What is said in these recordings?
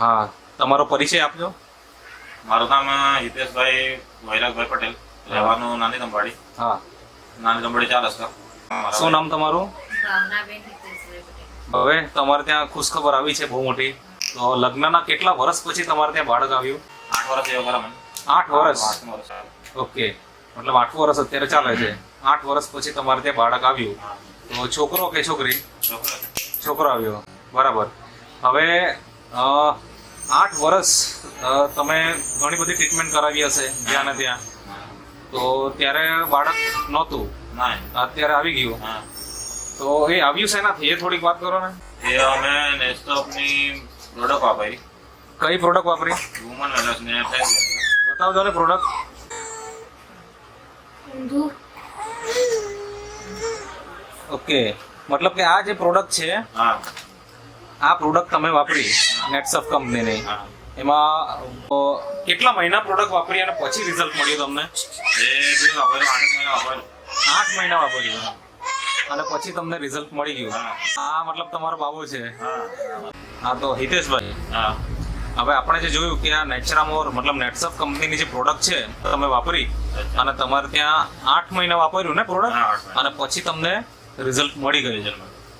હા તમારો પરિચય આપજો. મારું નામ હિતેશભાઈ વૈરાગભાઈ પટેલ. રહેવાનું નાની દંબાડી હા. નાની દંબાડી ચાર રસ્તા. શું નામ તમારું? ભાવનાબેન હિતેશભાઈ પટેલ. હવે તમારે ત્યાં ખુશખબર આવી છે બહુ મોટી. તો લગ્નના કેટલા વર્ષ પછી તમારે ત્યાં બાળક આવ્યું? આઠ વર્ષ એવા બરાબર આઠ વર્ષ? ઓકે. મતલબ આઠ વર્ષ અત્યારે ચાલે છે. આઠ વર્ષ પછી તમારે ત્યાં બાળક આવ્યું. તો છોકરો કે છોકરી. છોકરો આવ્યો. બરાબર. હવે આઠ વર્ષ તમે ઘણી બધી ટ્રીટમેન્ટ કરાવી હશે જ્યાં ને ત્યાં. તો ત્યારે બાળક નહોતું. ના અત્યારે આવી ગયું. હા. તો એ આવ્યું શેનાથી? એ થોડીક વાત કરો ને. એ અમે નેસ્ટોપની પ્રોડક્ટ વાપરી. કઈ પ્રોડક્ટ વાપરી? વુમન વેલનેસ ને બતાવજો ને પ્રોડક્ટ ઓકે. મતલબ કે આ જે પ્રોડક્ટ છે હા. આ પ્રોડક્ટ તમે વાપરી. નેટસફ કંપનીની એમાં કેટલા મહિના પ્રોડક્ટ વાપરી અને પછી રિઝલ્ટ મળ્યું તમને? એ વાપર્યું આઠ મહિના વાપર્યું. આઠ મહિના વાપર્યું. અને પછી તમને રિઝલ્ટ મળી ગયું. આ મતલબ તમારો બાબુ છે. હા. તો હિતેશભાઈ. હા. હવે આપણે જે જોયું કે આ નેચરામોર મતલબ નેટસફ કંપનીની જે પ્રોડક્ટ છે તમે વાપરી અને તમારે ત્યાં આઠ મહિના વાપર્યું ને પ્રોડક્ટ. અને પછી તમને રિઝલ્ટ મળી ગયું.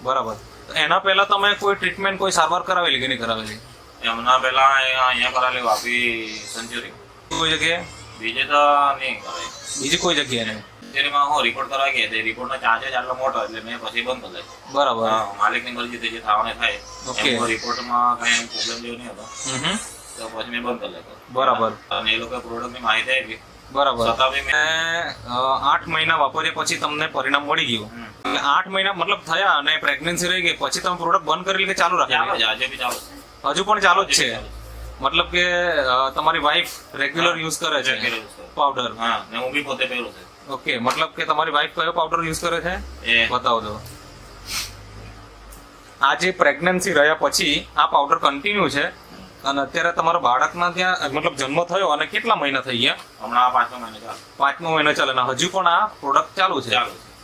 બરાબર. તો એના પહેલા તમે કોઈ ટ્રીટમેન્ટ કોઈ સારવાર કરાવેલી કે નહીં કરાવેલી? એમના પહેલા અહીંયા કરાવેલી વાપી સેન્ચુરી. કોઈ જગ્યાએ? બીજે તો નહીં કરાવી. બીજી કોઈ જગ્યાએ નહીં? સેન્ચુરીમાં હું રિપોર્ટ કરવા ગયા તે રિપોર્ટનો ચાર્જ જ આટલો મોટો એટલે મેં પછી બંધ કરી. બરાબર. હા, માલિકની મરજીથી જે થવાને થાય. ઓકે રિપોર્ટમાં કઈ પ્રોબ્લેમ જેવો નહીં હતો. તો પછી મેં બંધ કરી બરાબર. અને એ લોકો પ્રોડક્ટની માહિતી આપી. બરાબર. આઠ મહિના વાપર્યા પછી તમને પરિણામ મળી ગયું. એટલે આઠ મહિના મતલબ થયા અને પ્રેગ્નન્સી રહી ગઈ. પછી તમે પ્રોડક્ટ બંધ કરી કે ચાલુ રાખી. હજુ પણ ચાલુ જ છે. મતલબ કે તમારી વાઈફ રેગ્યુલર યુઝ કરે છે. પાવડર હા હું બી પોતે પહેરું છે. ઓકે મતલબ કે તમારી વાઈફ કયો પાવડર યુઝ કરે છે? એ. બતાવો દો આ જે પ્રેગ્નન્સી રહ્યા પછી આ પાવડર કન્ટિન્યુ છે. અને અત્યારે તમારા બાળકના ત્યાં મતલબ જન્મ થયો અને કેટલા મહિના થઈ ગયા? હમણાં આ મહિનો મહિને ચાલે. પાંચમો મહિનો ચાલે અને હજુ પણ આ પ્રોડક્ટ ચાલુ છે.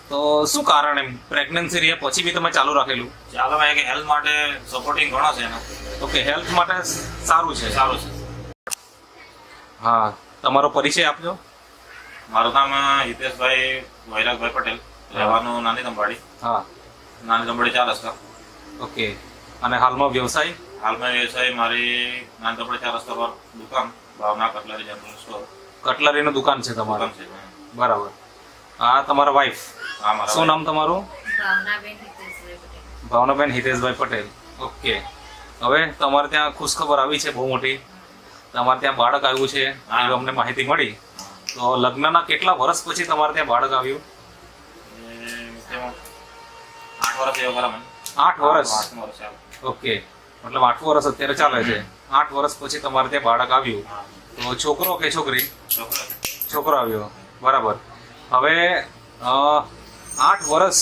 તો શું કારણ એમ? પ્રેગ્નન્સી રહ્યા પછી બી તમે ચાલુ રાખેલું? ચાલો ભાઈ કે હેલ્થ માટે સપોર્ટિંગ ઘણો છે એનો. ઓકે હેલ્થ માટે સારું છે. સારું છે. હા તમારો પરિચય આપજો. મારું નામ હિતેશભાઈ વૈરાગભાઈ પટેલ. રહેવાનું નાની દંબાડી હા. નાની દંબાડી ચાર રસ્તા. ઓકે. અને હાલમાં વ્યવસાય? હાલમાં વ્યવસાય મારી નાની દંબાડી ચાર રસ્તા પર દુકાન ભાવના કટલરી જનરલ સ્ટોર કટલરીનું દુકાન છે તમારું? દુકાન છે બરાબર. આ તમારા વાઈફ હા મારા શું નામ તમારું? ભાવનાબેન હિતેશભાઈ પટેલ. ભાવનાબેન હિતેશભાઈ પટેલ. ઓકે. હવે તમારે ત્યાં ખુશખબર આવી છે બહુ મોટી. તમારે ત્યાં બાળક આવ્યું છે હા. એવી અમને માહિતી મળી. તો લગ્નના કેટલા વર્ષ પછી તમારે ત્યાં બાળક આવ્યું? એ તેમાં આઠ વર્ષ એવા ખરા મને આઠ વર્ષ આઠમું વર્ષ ઓકે. મતલબ આઠ વર્ષ અત્યારે ચાલે છે. આઠ વર્ષ પછી તમારે ત્યાં બાળક આવ્યું. તો છોકરો કે છોકરી? છોકરો છોકરો આવ્યો. બરાબર. હવે આઠ વર્ષ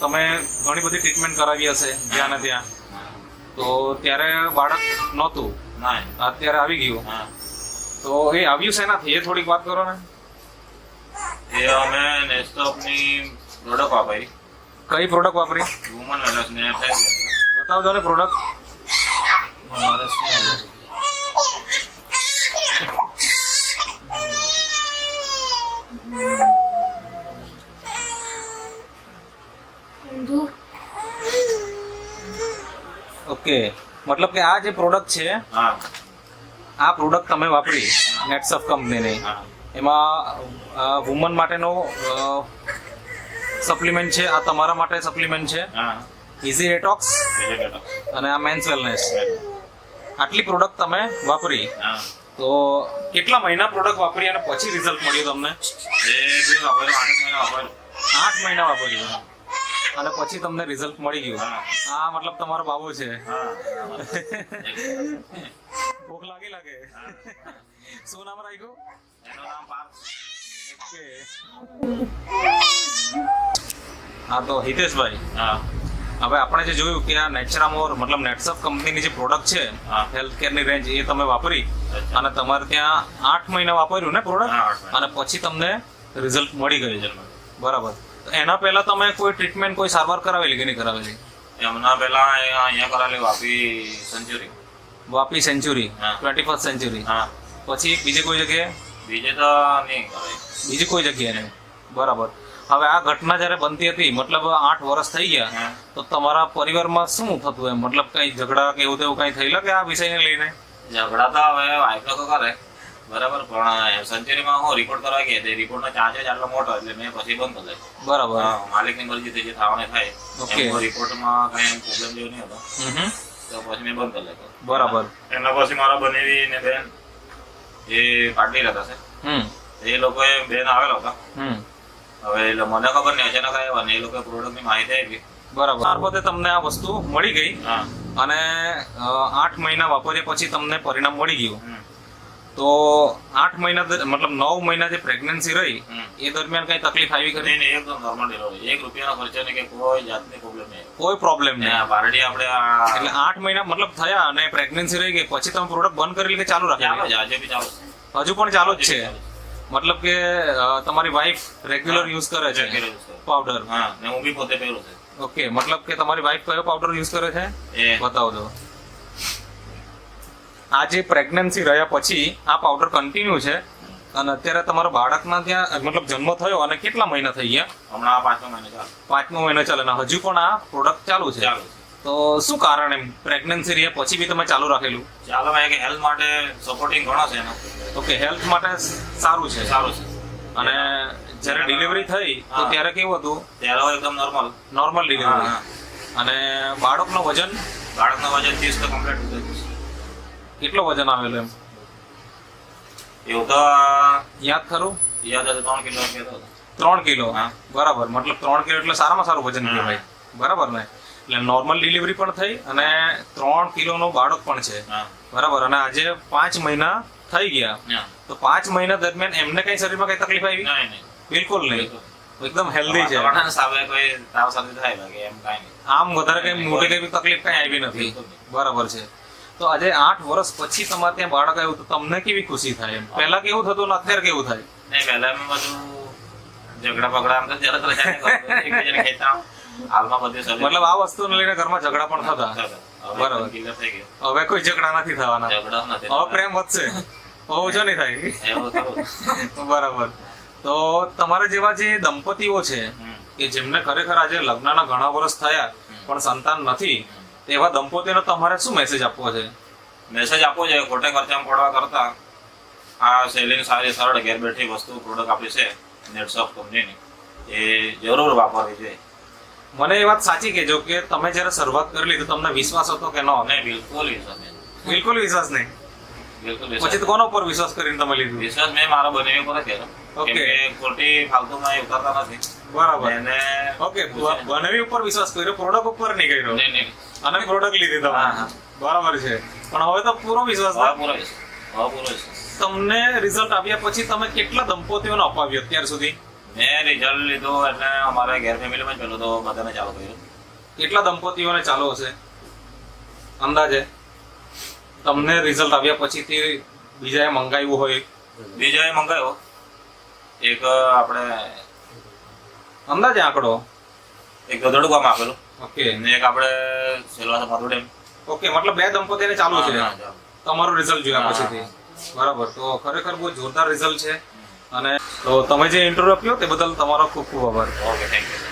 તમે ઘણી બધી ટ્રીટમેન્ટ કરાવી હશે જ્યાં ને ત્યાં. તો ત્યારે બાળક નહોતું. ના. અત્યારે આવી ગયું. હા. તો એ આવ્યું શેનાથી એ થોડીક વાત કરો ને. એ અમે નેસ્ટોપની પ્રોડક્ટ વાપરી. કઈ પ્રોડક્ટ વાપરી? વુમન વેલનેસ ને બતાવજો ને પ્રોડક્ટ ઓકે. મતલબ કે આ જે પ્રોડક્ટ છે આ પ્રોડક્ટ તમે વાપરી નેટસફ કંપનીની એમાં વુમન માટેનો સપ્લિમેન્ટ છે આ તમારા માટે સપ્લિમેન્ટ છે. ઇઝી ડેટોક્સ અને આ મેન્સ વેલનેસ આટલી પ્રોડક્ટ તમે વાપરી. તો કેટલા મહિના પ્રોડક્ટ વાપરી અને પછી રિઝલ્ટ મળ્યું તમને? આઠ મહિના વાપર્યું. અને પછી તમને રિઝલ્ટ મળી ગયું. આ મતલબ તમારો બાબો છે. ભૂખ લાગી લાગે. શું નામ રાખ્યું? હા તો હિતેશભાઈ. હા. હવે આપણે જે જોયું કે આ નેચરામોર મતલબ નેટસફ કંપનીની જે પ્રોડક્ટ છે. હેલ્થ કેરની રેન્જ એ તમે વાપરી અને તમારે ત્યાં આઠ મહિના વાપર્યું ને પ્રોડક્ટ અને પછી તમને રિઝલ્ટ મળી ગયું છે. બરાબર. તો એના પહેલા તમે કોઈ ટ્રીટમેન્ટ કોઈ સારવાર કરાવેલી કે નહીં કરાવેલી? એમના પહેલા અહીંયા કરાવેલી Vapi century Vapi century. Twenty first century હા. પછી બીજી કોઈ જગ્યાએ? બીજે તો નહીં બીજી કોઈ જગ્યાએ નહીં. બરાબર. હવે આ ઘટના જ્યારે બનતી હતી મતલબ આઠ વર્ષ થઈ ગયા તો તમારા પરિવારમાં શું થતું એમ? મતલબ કઈ ઝઘડા કે એવું તેવું કઈ થયેલા કે આ વિષયને લઈને? ઝઘડા તો હવે વાઇફ તો કરે બરાબર પણ સેન્ચુરીમાં હું રિપોર્ટ કરવા ગયા તે રિપોર્ટનો ચાર્જ જ આટલો મોટો એટલે મેં પછી બંધ કરી. બરાબર. માલિકની મરજીથી જે થવાને થાય. ઓકે એમ રિપોર્ટમાં કઈ પ્રોબ્લેમ જેવું નહીં હતો. તો પછી મેં બંધ કરી લીધો બરાબર. એના પછી મારા બનેવી ને બેન એ પાટલી રહેતા છે એ લોકોએ બેન આવેલા હતા. હમ. હવે એટલે મને ખબર નહીં અચાનક આવ્યા ને એ લોકો પ્રોડક્ટની માહિતી આપી. બરાબર. મારફતે તમને આ વસ્તુ મળી ગઈ અને આઠ મહિના વાપર્યા પછી તમને પરિણામ મળી ગયું. તો આઠ મહિના મતલબ નવ મહિના જે પ્રેગ્નન્સી રહી એ દરમિયાન કઈ તકલીફ આવી કરી નહીં એકદમ નોર્મલ ડિલિવરી એક રૂપિયાનો ખર્ચો નહીં કે કોઈ જાતની પ્રોબ્લેમ નહીં. કોઈ પ્રોબ્લેમ નહીં. બારડી આપણે એટલે આઠ મહિના મતલબ થયા અને પ્રેગ્નન્સી રહી ગઈ પછી તમે પ્રોડક્ટ બંધ કરી કે ચાલુ રાખ્યા હજુ પણ ચાલુ જ છે. મતલબ કે તમારી વાઈફ રેગ્યુલર યુઝ કરે છે. પાવડર હા ને હું બી પોતે પહેરું છું. ઓકે મતલબ કે તમારી વાઈફ કયો પાવડર યુઝ કરે છે? એ. બતાવજો આ જે પ્રેગ્નન્સી રહ્યા પછી આ પાવડર કન્ટિન્યુ છે અને અત્યારે તમારા બાળકના ત્યાં મતલબ જન્મ થયો અને કેટલા મહિના થઈ ગયા? હમણાં આ મહિનો મહિને ચાલે. પાંચમો મહિનો ચાલે અને હજુ પણ આ પ્રોડક્ટ ચાલુ છે? ચાલુ છે. તો શું કારણ એમ? પ્રેગ્નન્સી રહે પછી બી તમે ચાલુ રાખેલું? ચાલો ભાઈ કે હેલ્થ માટે સપોર્ટિંગ ઘણો છે એનો. ઓકે હેલ્થ માટે સારું છે? સારું છે. અને જ્યારે ડિલિવરી થઈ તો ત્યારે કેવું હતું? ત્યારે એકદમ નોર્મલ નોર્મલ ડિલિવરી અને બાળકનું વજન? બાળકનું વજન ત્રીસ તો કમ્પ્લીટ ગયું કેટલો વજન આવેલું એમ? એવું તો યાદ ખરું? યાદ હતું ત્રણ કિલો ત્રણ કિલો? હા. બરાબર. મતલબ ત્રણ કિલો એટલે સારામાં સારું વજન. કહેવાય. બરાબર ને? એટલે નોર્મલ ડિલિવરી પણ થઈ અને ત્રણ કિલોનો બાળક પણ છે. બરાબર અને આજે પાંચ મહિના થઈ ગયા. તો પાંચ મહિના દરમિયાન એમને કઈ શરીરમાં કઈ તકલીફ આવી? બિલકુલ નહીં. એકદમ હેલ્ધી છે. આમ વધારે કઈ મોટી કઈ તકલીફ કઈ આવી નથી. બરાબર છે. તો આજે આઠ વર્ષ પછી તમારે ત્યાં બાળક આવ્યું તો તમને કેવી ખુશી થાય એમ? પહેલા કેવું થતું ને અત્યારે કેવું થાય? નહીં પહેલા બધું ઝઘડા પગડા આમ તો જરા હાલમાં બધી મતલબ આ વસ્તુને લઈને ઘરમાં ઝઘડા પણ થતા. બરાબર. હવે કોઈ ઝઘડા નથી થવાના. હવે પ્રેમ વધશે. ઓછો નહીં થાય. બરાબર. તો તમારા જેવા જે દંપતીઓ છે કે જેમને ખરેખર આજે લગ્નના ઘણા વર્ષ થયા પણ સંતાન નથી એવા દંપતીઓને તમારે શું મેસેજ આપવો છે? મેસેજ આપવો છે ખોટે ખર્ચામાં પડવા કરતા આ સેલિંગ સારી સરળ ઘેર બેઠી વસ્તુ પ્રોડક્ટ આપી છે નેટસોફ કંપનીની એ જરૂર વાપરવી જોઈએ. મને એ વાત સાચી કહેજો કે તમે જ્યારે શરૂઆત કરી લીધી તમને વિશ્વાસ હતો કે ન? નહીં બિલકુલ વિશ્વાસ નહીં. બિલકુલ વિશ્વાસ નહીં? બિલકુલ પછી કોનો ઉપર વિશ્વાસ કરીને તમે લીધું? વિશ્વાસ મેં મારા બનેવી પર જ Okay. ખોટી ફાલતુમાં એ ઉતારતા નથી. બરાબર. અને ઓકે બનેવી ઉપર વિશ્વાસ કર્યો પ્રોડક્ટ ઉપર નહીં કર્યો? નહીં નહીં. અને પ્રોડક્ટ લીધી તમે. બરાબર છે. પણ હવે તો પૂરો વિશ્વાસ પૂરો વિશ્વાસ. પૂરો વિશ્વાસ. તમને રિઝલ્ટ આપ્યા પછી તમે કેટલા દંપતીઓને અપાવ્યું અત્યાર સુધી? મેં રિઝલ્ટ લીધું એટલે અમારા ઘેર ફેમિલીમાં જ પેલું તો બધાને ચાલુ કર્યું. કેટલા દંપતીઓને ચાલુ હશે? અંદાજે? તમને રિઝલ્ટ આવ્યા પછીથી બીજાએ મંગાવ્યું હોય. બીજાએ મંગાવ્યો. એક આપણે અંદાજે આંકડો? એક ગધેડું ગામ આપેલું. ઓકે. ને એક આપણે સેલવાસા માધુ ડેમ. ઓકે મતલબ બે દંપતીને ચાલુ છે. તમારું રિઝલ્ટ જોયા પછીથી. બરાબર. તો ખરેખર બહુ જોરદાર રિઝલ્ટ છે. અને તો તમે જે ઇન્ટરવ્યુ આપ્યો તે બદલ તમારો ખૂબ ખૂબ આભાર. Okay thank you